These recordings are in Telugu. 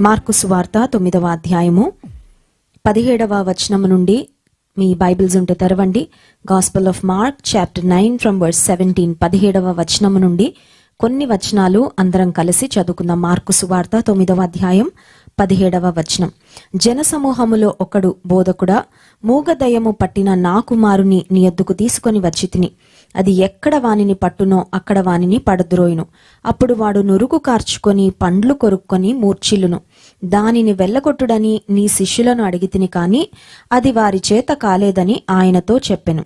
మార్కు సువార్త తొమ్మిదవ అధ్యాయము. పదిహేడవ వచనము నుండి మీ బైబిల్స్ ఉంటే తెరవండి. Gospel of Mark chapter nine from verse seventeen పదిహేడవ వచనము నుండి కొన్ని వచనాలు అందరం కలిసి చదువుకుందాం. మార్కు సువార్త తొమ్మిదవ అధ్యాయం పదిహేడవ వచనం. జనసమూహములో ఒకడు బోధకుడా మూగదయము పట్టిన నా కుమారుని నీ ఎద్దుకు తీసుకొని వచ్చి తిని. అది ఎక్కడ వానిని పట్టునో అక్కడ వానిని పడద్రోయును. అప్పుడు వాడు నురుగు కార్చుకొని పండ్లు కొరుక్కొని మూర్చిల్లును దానిని వెళ్ళగొట్టుడని నీ శిష్యులను అడిగితిని కాని అది వారి చేత కాలేదని ఆయనతో చెప్పెను.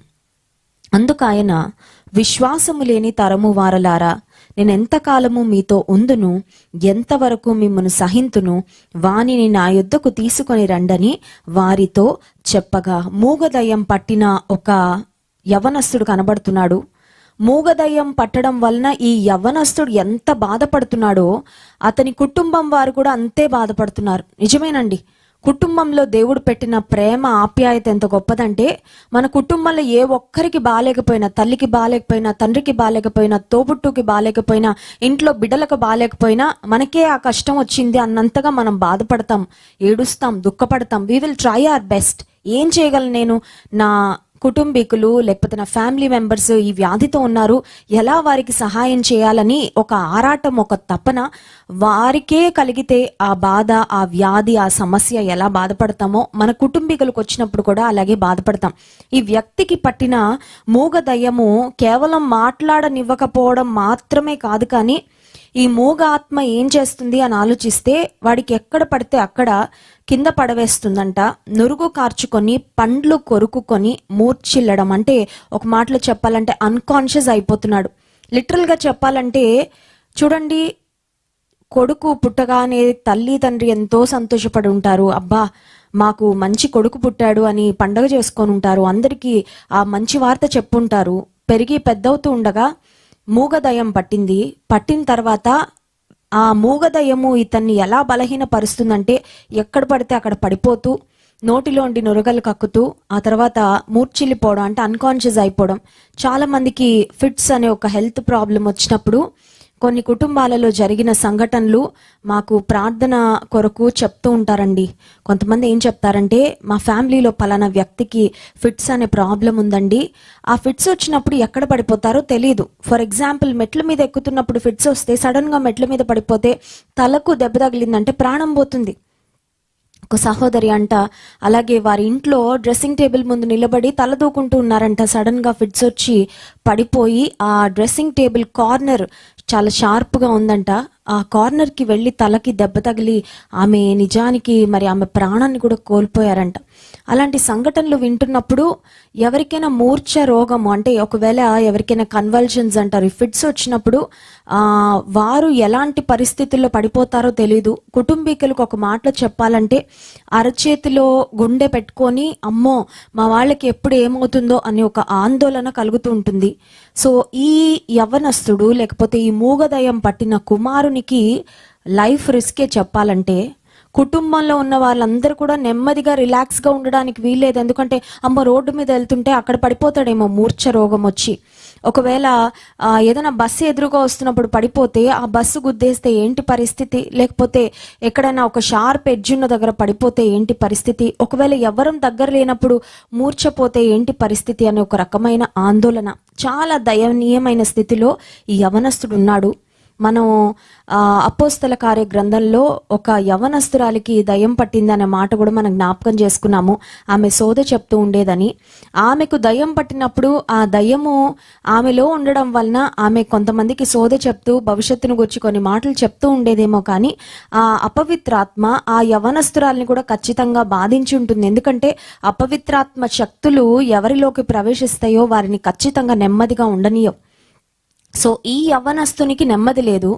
అందుకాయన విశ్వాసము లేని తరము వారలారా నేనెంతకాలము మీతో ఉందును ఎంతవరకు మిమ్మను సహింతును వానిని నా యుద్ధకు తీసుకొని రండని వారితో చెప్పగా మూగదయం పట్టిన ఒక యవనస్తుడు కనబడుతున్నాడు. మూగదయ్యం పట్టడం వలన ఈ యవ్వనస్తుడు ఎంత బాధపడుతున్నాడో అతని కుటుంబం వారు కూడా అంతే బాధపడుతున్నారు. నిజమేనండి. కుటుంబంలో దేవుడు పెట్టిన ప్రేమ ఆప్యాయత ఎంత గొప్పదంటే మన కుటుంబంలో ఏ ఒక్కరికి బాగాలేకపోయినా తల్లికి బాగాలేకపోయినా తండ్రికి బాగాలేకపోయినా తోబుట్టుకి బాగాలేకపోయినా ఇంట్లో బిడ్డలకు బాగాలేకపోయినా మనకే ఆ కష్టం వచ్చింది అన్నంతగా మనం బాధపడతాం ఏడుస్తాం దుఃఖపడతాం. We will try our best ఏం చేయగలను నేను? నా కుటుంబీకులు లేకపోతే నా ఫ్యామిలీ మెంబర్స్ ఈ వ్యాధితో ఉన్నారు ఎలా వారికి సహాయం చేయాలని ఒక ఆరాటం ఒక తపన వారికే కలిగితే ఆ బాధ ఆ వ్యాధి ఆ సమస్య ఎలా బాధపడతామో మన కుటుంబీకులకు వచ్చినప్పుడు కూడా అలాగే బాధపడతాం. ఈ వ్యక్తికి పట్టిన మూగ దయ్యము కేవలం మాట్లాడనివ్వకపోవడం మాత్రమే కాదు కానీ ఈ మూగ ఆత్మ ఏం చేస్తుంది అని ఆలోచిస్తే వాడికి ఎక్కడ పడితే అక్కడ కింద పడవేస్తుందంట. నురుగు కార్చుకొని పండ్లు కొరుకుకొని మూర్చిల్లడం అంటే ఒక మాటలో చెప్పాలంటే అన్కాన్షియస్ అయిపోతున్నాడు. లిటరల్గా చెప్పాలంటే చూడండి కొడుకు పుట్టగానే తల్లి తండ్రి ఎంతో సంతోషపడి ఉంటారు. అబ్బా మాకు మంచి కొడుకు పుట్టాడు అని పండగ చేసుకొని ఉంటారు. అందరికీ ఆ మంచి వార్త చెప్పుంటారు. పెరిగి పెద్దవుతూ ఉండగా మూగదయం పట్టింది. పట్టిన తర్వాత ఆ మూగదయము ఇతన్ని ఎలా బలహీనపరుస్తుందంటే ఎక్కడ పడితే అక్కడ పడిపోతూ నోటిలోండి నొరగలు కక్కుతూ ఆ తర్వాత మూర్చిల్లిపోవడం అంటే అన్కాన్షియస్ అయిపోవడం. చాలామందికి ఫిట్స్ అనే ఒక హెల్త్ ప్రాబ్లం వచ్చినప్పుడు కొన్ని కుటుంబాలలో జరిగిన సంఘటనలు మాకు ప్రార్థన కొరకు చెప్తూ ఉంటారండి. కొంతమంది ఏం చెప్తారంటే మా ఫ్యామిలీలో పలానా వ్యక్తికి ఫిట్స్ అనే ప్రాబ్లం ఉందండి. ఆ ఫిట్స్ వచ్చినప్పుడు ఎక్కడ పడిపోతారో తెలియదు ఫర్ ఎగ్జాంపుల్ మెట్ల మీద ఎక్కుతున్నప్పుడు ఫిట్స్ వస్తే సడన్గా మెట్ల మీద పడిపోతే తలకు దెబ్బ తగిలిందంటే ప్రాణం పోతుంది. ఒక సహోదరి అంట. అలాగే వారి ఇంట్లో డ్రెస్సింగ్ టేబుల్ ముందు నిలబడి తలదూకుంటూ ఉన్నారంట. సడన్గా ఫిట్స్ వచ్చి పడిపోయి ఆ డ్రెస్సింగ్ టేబుల్ కార్నర్ చాలా షార్ప్గా ఉందంట. ఆ కార్నర్కి వెళ్ళి తలకి దెబ్బ తగిలి ఆమె నిజానికి మరి ఆమె ప్రాణాన్ని కూడా కోల్పోయారంట. అలాంటి సంఘటనలు వింటున్నప్పుడు ఎవరికైనా మూర్ఛ రోగము అంటే ఒకవేళ ఎవరికైనా కన్వల్షన్స్ అంటారు ఫిట్స్ వచ్చినప్పుడు వారు ఎలాంటి పరిస్థితుల్లో పడిపోతారో తెలియదు కుటుంబీకులకు ఒక మాటలో చెప్పాలంటే అరచేతిలో గుండె పెట్టుకొని అమ్మో మా వాళ్ళకి ఎప్పుడు ఏమవుతుందో అనే ఒక ఆందోళన కలుగుతూ ఉంటుంది. సో ఈ యవ్వనస్తుడు లేకపోతే ఈ మూగదయం పట్టిన కుమారునికి లైఫ్ రిస్కే చెప్పాలంటే కుటుంబంలో ఉన్న వాళ్ళందరూ కూడా నెమ్మదిగా రిలాక్స్గా ఉండడానికి వీల్లేదు. ఎందుకంటే అమ్మ రోడ్డు మీద వెళ్తుంటే అక్కడ పడిపోతాడేమో మూర్ఛ రోగం వచ్చి. ఒకవేళ ఏదైనా బస్సు ఎదురుగా వస్తున్నప్పుడు పడిపోతే ఆ బస్సు గుద్దేస్తే ఏంటి పరిస్థితి? లేకపోతే ఎక్కడైనా ఒక షార్ప్ ఎడ్జ్ ఉన్న దగ్గర పడిపోతే ఏంటి పరిస్థితి? ఒకవేళ ఎవరం దగ్గర లేనప్పుడు మూర్ఛపోతే ఏంటి పరిస్థితి? అనే ఒక రకమైన ఆందోళన. చాలా దయనీయమైన స్థితిలో ఈ యవనస్తుడు ఉన్నాడు. మనం అపోస్తల కార్య గ్రంథంలో ఒక యవనస్తురాలికి దయం పట్టిందనే మాట కూడా మనం జ్ఞాపకం చేసుకున్నాము. ఆమె సోద చెప్తూ ఉండేదని. ఆమెకు దయ్యం పట్టినప్పుడు ఆ దయ్యము ఆమెలో ఉండడం వలన ఆమె కొంతమందికి సోద చెప్తూ భవిష్యత్తును గురించి కొన్ని మాటలు చెప్తూ ఉండేదేమో కానీ ఆ అపవిత్రాత్మ ఆ యవనస్తురాల్ని కూడా ఖచ్చితంగా బాధించి ఉంటుంది. ఎందుకంటే అపవిత్రాత్మ శక్తులు ఎవరిలోకి ప్రవేశిస్తాయో వారిని ఖచ్చితంగా నెమ్మదిగా ఉండనీయవు సో ఈ యవ్వనస్తునికి నెమ్మది లేదు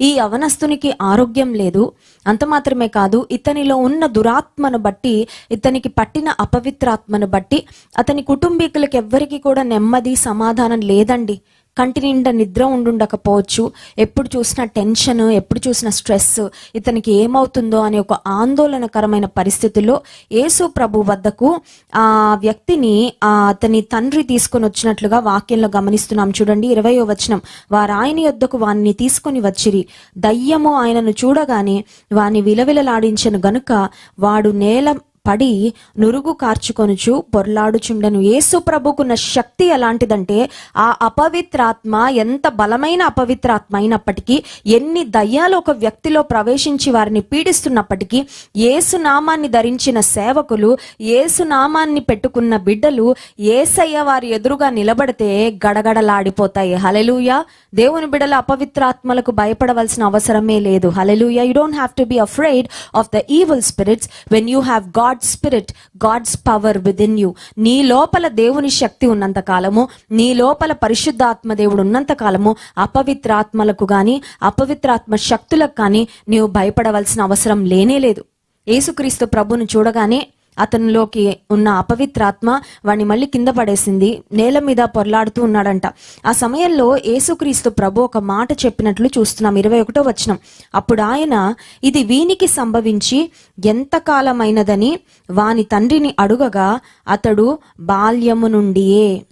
ఈ యవ్వనస్తునికి ఆరోగ్యం లేదు అంత మాత్రమే కాదు ఇతనిలో ఉన్న దురాత్మను బట్టి ఇతనికి పట్టిన అపవిత్రాత్మను బట్టి అతని కుటుంబీకులకు ఎవ్వరికీ కూడా నెమ్మది సమాధానం లేదండి. కంటి నిండా నిద్ర ఉండుండకపోవచ్చు. ఎప్పుడు చూసినా టెన్షన్ ఎప్పుడు చూసిన స్ట్రెస్ ఇతనికి ఏమవుతుందో అనే ఒక ఆందోళనకరమైన పరిస్థితుల్లో యేసు ప్రభు వద్దకు ఆ వ్యక్తిని అతని తండ్రి తీసుకొని వచ్చినట్లుగా వాక్యంలో గమనిస్తున్నాం. చూడండి ఇరవయో వచనం. వారు ఆయన యొద్దకు వారిని తీసుకొని వచ్చిరి. దయ్యము ఆయనను చూడగానే వాని విలవిలలాడించను గనుక వాడు నేల పడి నురుగు కార్చుకొనుచు పొర్లాడుచుండెను. యేసు ప్రభుకున్న శక్తి ఎలాంటిదంటే ఆ అపవిత్రాత్మ ఎంత బలమైన అపవిత్రాత్మ అయినప్పటికీ ఎన్ని దయ్యాలు ఒక వ్యక్తిలో ప్రవేశించి వారిని పీడిస్తున్నప్పటికీ ఏసునామాన్ని ధరించిన సేవకులు యేసు నామాన్ని పెట్టుకున్న బిడ్డలు ఏసయ్య వారి ఎదురుగా నిలబడితే గడగడలాడిపోతాయి. హలెలుయ దేవుని బిడ్డల అపవిత్రాత్మలకు భయపడవలసిన అవసరమే లేదు. Hallelujah you don't have to be afraid of the evil spirits. When you have God spirit God's power with in you నీ లోపల దేవుని శక్తి ఉన్నంత కాలము నీ లోపల పరిశుద్ధాత్మ దేవుడు ఉన్నంత కాలము అపవిత్రాత్మలకు కానీ అపవిత్రాత్మ శక్తులకు కానీ నీవు భయపడవలసిన అవసరం లేనే లేదు. యేసుక్రీస్తు ప్రభును చూడగానే అతనిలోకి ఉన్న అపవిత్రాత్మ వాడిని మళ్ళీ కింద పడేసింది నేల మీద పొరలాడుతూ ఉన్నాడంట. ఆ సమయంలో యేసుక్రీస్తు ప్రభు ఒక మాట చెప్పినట్లు చూస్తున్నాం ఇరవై ఒకటో వచనం. అప్పుడు ఆయన ఇది వీనికి సంభవించి ఎంతకాలమైనదని వాని తండ్రిని అడుగగా అతడు బాల్యము నుండియే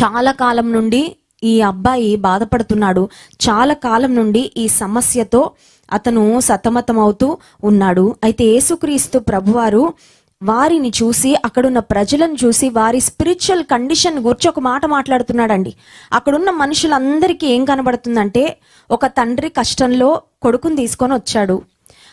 చాలా కాలం నుండి ఈ అబ్బాయి బాధపడుతున్నాడు. చాలా కాలం నుండి ఈ సమస్యతో అతను సతమతమవుతూ ఉన్నాడు. అయితే యేసుక్రీస్తు ప్రభువారు వారిని చూసి అక్కడున్న ప్రజలను చూసి వారి స్పిరిచువల్ కండిషన్ గురించి ఒక మాట మాట్లాడుతున్నాడండి. అక్కడున్న మనుషులందరికీ ఏం కనబడుతుందంటే ఒక తండ్రి కష్టంలో కొడుకుని తీసుకొని వచ్చాడు.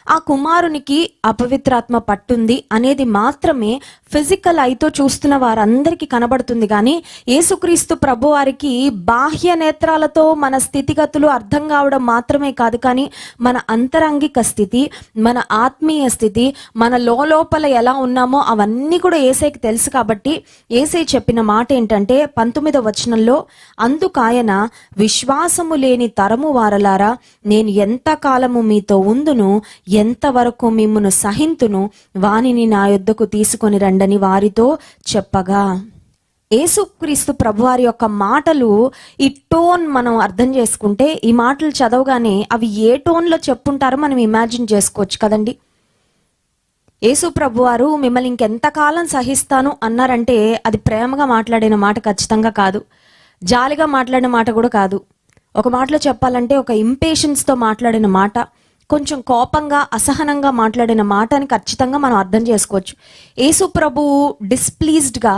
ఆ కుమారునికి అపవిత్రాత్మ పట్టుంది అనేది మాత్రమే ఫిజికల్ ఐతో చూస్తున్న వారందరికీ కనబడుతుంది. కానీ యేసుక్రీస్తు ప్రభు వారికి బాహ్య నేత్రాలతో మన స్థితిగతులు అర్థం కావడం మాత్రమే కాదు. కానీ మన అంతరంగిక స్థితి మన ఆత్మీయ స్థితి మన లోపల ఎలా ఉన్నామో అవన్నీ కూడా ఏసైకి తెలుసు కాబట్టి ఏసై చెప్పిన మాట ఏంటంటే పంతొమ్మిదవ వచనంలో అందుకాయన విశ్వాసము లేని తరము వారలారా నేను ఎంత కాలము మీతో ఉందును ఎంతవరకు మిమ్మును సహింతును వానిని నా యొద్దకు తీసుకొని రండని వారితో చెప్పగా యేసుక్రీస్తు ప్రభువారి యొక్క మాటలు ఈ టోన్ మనం అర్థం చేసుకుంటే ఈ మాటలు చదవగానే అవి ఏ టోన్లో చెప్పుంటారో మనం ఇమాజిన్ చేసుకోవచ్చు కదండి. యేసు ప్రభువారు మిమ్మల్ని ఇంకెంతకాలం సహిస్తాను అన్నారంటే అది ప్రేమగా మాట్లాడిన మాట ఖచ్చితంగా కాదు. జాలిగా మాట్లాడిన మాట కూడా కాదు. ఒక మాటలో చెప్పాలంటే ఒక ఇంపేషన్స్తో మాట్లాడిన మాట. కొంచెం కోపంగా అసహనంగా మాట్లాడిన మాట అని ఖచ్చితంగా మనం అర్థం చేసుకోవచ్చు. యేసు ప్రభువు డిస్ప్లీజ్డ్గా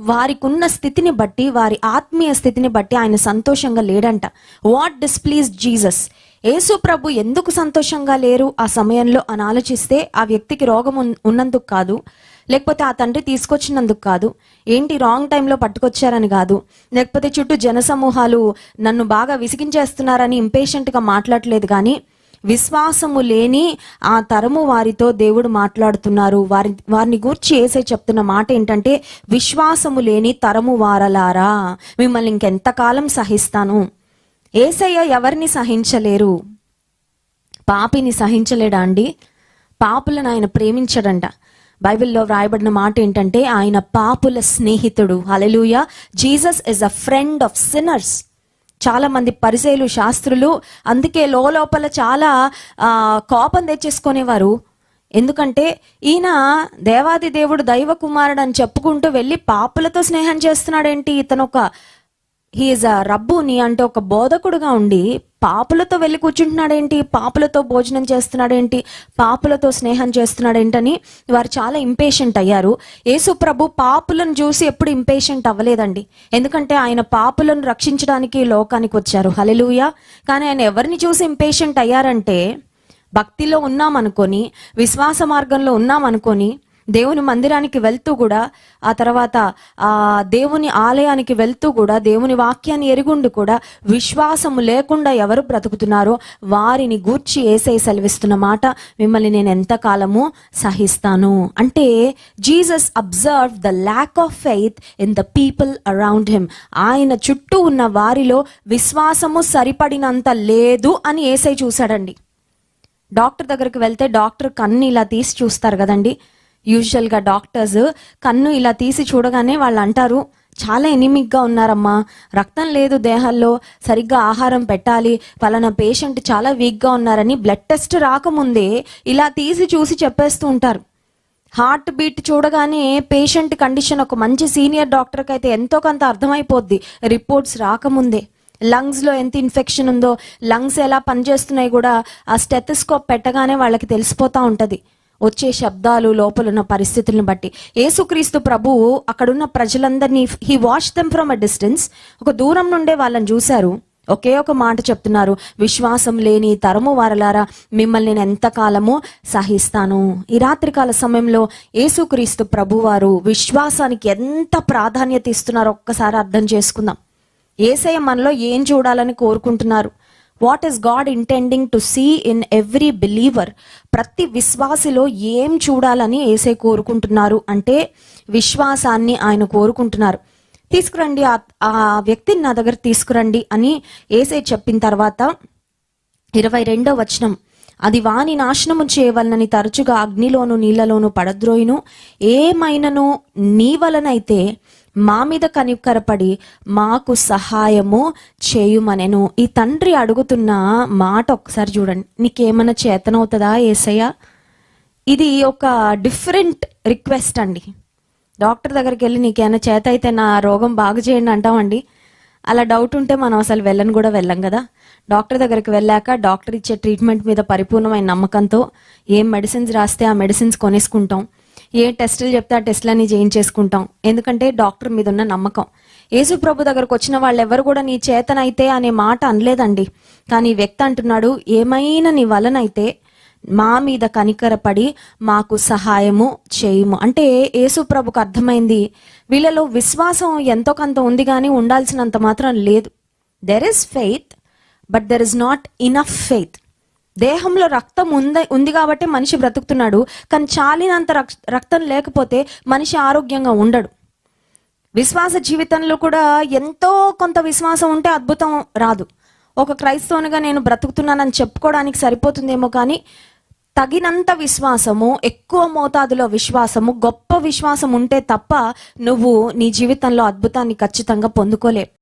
వారికి ఉన్న స్థితిని బట్టి వారి ఆత్మీయ స్థితిని బట్టి ఆయన సంతోషంగా లేడంట. వాట్ డిస్ప్లీజ్ జీసస్ యేసు ప్రభు ఎందుకు సంతోషంగా లేరు? ఆ సమయంలో అని ఆలోచిస్తే ఆ వ్యక్తికి రోగం ఉన్నందుకు కాదు. లేకపోతే ఆ తండ్రి తీసుకొచ్చినందుకు కాదు. ఏంటి రాంగ్ టైంలో పట్టుకొచ్చారని కాదు. లేకపోతే చుట్టూ జనసమూహాలు నన్ను బాగా విసిగించేస్తున్నారని ఇంపేషెంట్గా మాట్లాడలేదు కానీ విశ్వాసము లేని ఆ తరము వారితో దేవుడు మాట్లాడుతున్నారు. వారి వారిని గూర్చి ఏసై చెప్తున్న మాట ఏంటంటే విశ్వాసము లేని తరము వారలారా మిమ్మల్ని ఇంకెంతకాలం సహిస్తాను. ఏసయ్య ఎవరిని సహించలేరు? పాపిని సహించలేడా అండి? పాపులను ఆయన ప్రేమించడంట. బైబిల్లో వ్రాయబడిన మాట ఏంటంటే ఆయన పాపుల స్నేహితుడు. Hallelujah Jesus is a friend of sinners. చాలా మంది పరిచయలు శాస్త్రులు అందుకే లోపల చాలా కోపం తెచ్చేసుకునేవారు. ఎందుకంటే ఈయన దేవాది దేవుడు దైవ కుమారుడు అని చెప్పుకుంటూ వెళ్ళి పాపులతో స్నేహం చేస్తున్నాడేంటి? ఇతను ఒక హీఈస్ అ రబ్బుని అంటే ఒక బోధకుడుగా ఉండి పాపులతో వెళ్ళి కూర్చుంటున్నాడేంటి? పాపులతో భోజనం చేస్తున్నాడేంటి? పాపులతో స్నేహం చేస్తున్నాడేంటని వారు చాలా ఇంపేషెంట్ అయ్యారు. యేసు ప్రభు పాపులను చూసి ఎప్పుడు ఇంపేషెంట్ అవ్వలేదండి. ఎందుకంటే ఆయన పాపులను రక్షించడానికి లోకానికి వచ్చారు. హలెలూయ కానీ ఆయన ఎవరిని చూసి ఇంపేషెంట్ అయ్యారంటే భక్తిలో ఉన్నామనుకొని విశ్వాస మార్గంలో ఉన్నామనుకొని దేవుని మందిరానికి వెళ్తూ కూడా ఆ తర్వాత ఆ దేవుని ఆలయానికి వెళ్తూ కూడా దేవుని వాక్యాన్ని ఎరుగుండి కూడా విశ్వాసము లేకుండా ఎవరు బ్రతుకుతున్నారో వారిని గూర్చి ఏసై సెలవిస్తున్న మాట మిమ్మల్ని నేను ఎంతకాలము సహిస్తాను. అంటే Jesus observe the lack of faith in the people around him. ఆయన చుట్టూ ఉన్న వారిలో విశ్వాసము సరిపడినంత లేదు అని ఏసై చూశాడండి. డాక్టర్ దగ్గరికి వెళ్తే డాక్టర్ కన్ను ఇలా తీసి చూస్తారు కదండి. యూజువల్గా డాక్టర్స్ కన్ను ఇలా తీసి చూడగానే వాళ్ళు అంటారు చాలా ఎనిమిక్గా ఉన్నారమ్మా. రక్తం లేదు దేహాల్లో సరిగ్గా ఆహారం పెట్టాలి. పలానా పేషెంట్ చాలా వీక్గా ఉన్నారని బ్లడ్ టెస్ట్ రాకముందే ఇలా తీసి చూసి చెప్పేస్తూ ఉంటారు. హార్ట్ బీట్ చూడగానే పేషెంట్ కండిషన్ ఒక మంచి సీనియర్ డాక్టర్కి అయితే ఎంతో కొంత అర్థమైపోద్ది. రిపోర్ట్స్ రాకముందే. లంగ్స్లో ఎంత ఇన్ఫెక్షన్ ఉందో లంగ్స్ ఎలా పనిచేస్తున్నాయి కూడా ఆ స్టెథస్కోప్ పెట్టగానే వాళ్ళకి తెలిసిపోతూ ఉంటుంది. వచ్చే శబ్దాలు లోపలున్న పరిస్థితులను బట్టి. యేసుక్రీస్తు ప్రభువు అక్కడున్న ప్రజలందరినీ he watch them from a distance ఒక దూరం నుండే వాళ్ళని చూశారు. ఒకే ఒక మాట చెప్తున్నారు. విశ్వాసం లేని తరము వారలారా మిమ్మల్ని నేను ఎంతకాలము సహిస్తాను? ఈ రాత్రికాల సమయంలో యేసుక్రీస్తు ప్రభువారు విశ్వాసానికి ఎంత ప్రాధాన్యత ఇస్తున్నారో ఒక్కసారి అర్థం చేసుకుందాం. ఏసయ్య మనలో ఏం చూడాలని కోరుకుంటున్నారు? What is God intending to see in every believer ప్రతి విశ్వాసిలో ఏం చూడాలని ఏసే కోరుకుంటున్నారు? అంటే విశ్వాసాన్ని ఆయన కోరుకుంటున్నారు. తీసుకురండి ఆ- ఆ వ్యక్తిని నా దగ్గర తీసుకురండి అని ఏసై చెప్పిన తర్వాత ఇరవై రెండో వచనం. అది వాని నాశనము చేయవలనని తరచుగా అగ్నిలోను నీళ్ళలోను పడద్రోయిను. ఏమైనను నీ వలనైతే మా మీద కనికరపడి మాకు సహాయము చేయుమనెను. ఈ తండ్రి అడుగుతున్న మాట ఒకసారి చూడండి. నీకేమైనా చేతనవుతుందా ఏసయ్య? ఇది ఒక డిఫరెంట్ రిక్వెస్ట్ అండి. డాక్టర్ దగ్గరికి వెళ్ళి నీకేమైనా చేత అయితే నా రోగం బాగు చేయండి అంటామండి. అలా డౌట్ ఉంటే మనం అసలు వెళ్ళని కూడా వెళ్ళం కదా. డాక్టర్ దగ్గరికి వెళ్ళాక డాక్టర్ ఇచ్చే ట్రీట్మెంట్ మీద పరిపూర్ణమైన నమ్మకంతో ఏం మెడిసిన్స్ రాస్తే ఆ మెడిసిన్స్ కొనేసుకుంటాం. ఏ టెస్టులు చెప్తే ఆ టెస్టులన్నీ చేయించేసుకుంటాం. ఎందుకంటే డాక్టర్ మీద ఉన్న నమ్మకం. యేసు ప్రభు దగ్గరకు వచ్చిన వాళ్ళు ఎవరు కూడా నీ చేతనైతే అనే మాట అనలేదండి. కానీ వ్యక్తి అంటున్నాడు ఏమైనా నీ వలనైతే మా మీద కనికరపడి మాకు సహాయము చేయము. అంటే యేసు ప్రభుకు అర్థమైంది వీళ్ళలో విశ్వాసం ఎంతో కొంత ఉంది కానీ ఉండాల్సినంత మాత్రం లేదు. There is faith but there is not enough faith దేహంలో రక్తం ఉంది ఉంది కాబట్టి మనిషి బ్రతుకుతున్నాడు కానీ చాలినంత రక్- రక్తం లేకపోతే మనిషి ఆరోగ్యంగా ఉండడు. విశ్వాస జీవితంలో కూడా ఎంతో కొంత విశ్వాసం ఉంటే అద్భుతం రాదు. ఒక క్రైస్తవునిగా నేను బ్రతుకుతున్నానని చెప్పుకోవడానికి సరిపోతుందేమో కానీ తగినంత విశ్వాసము ఎక్కువ మోతాదులో విశ్వాసము గొప్ప విశ్వాసం ఉంటే తప్ప నువ్వు నీ జీవితంలో అద్భుతాన్ని ఖచ్చితంగా పొందుకోలేవు.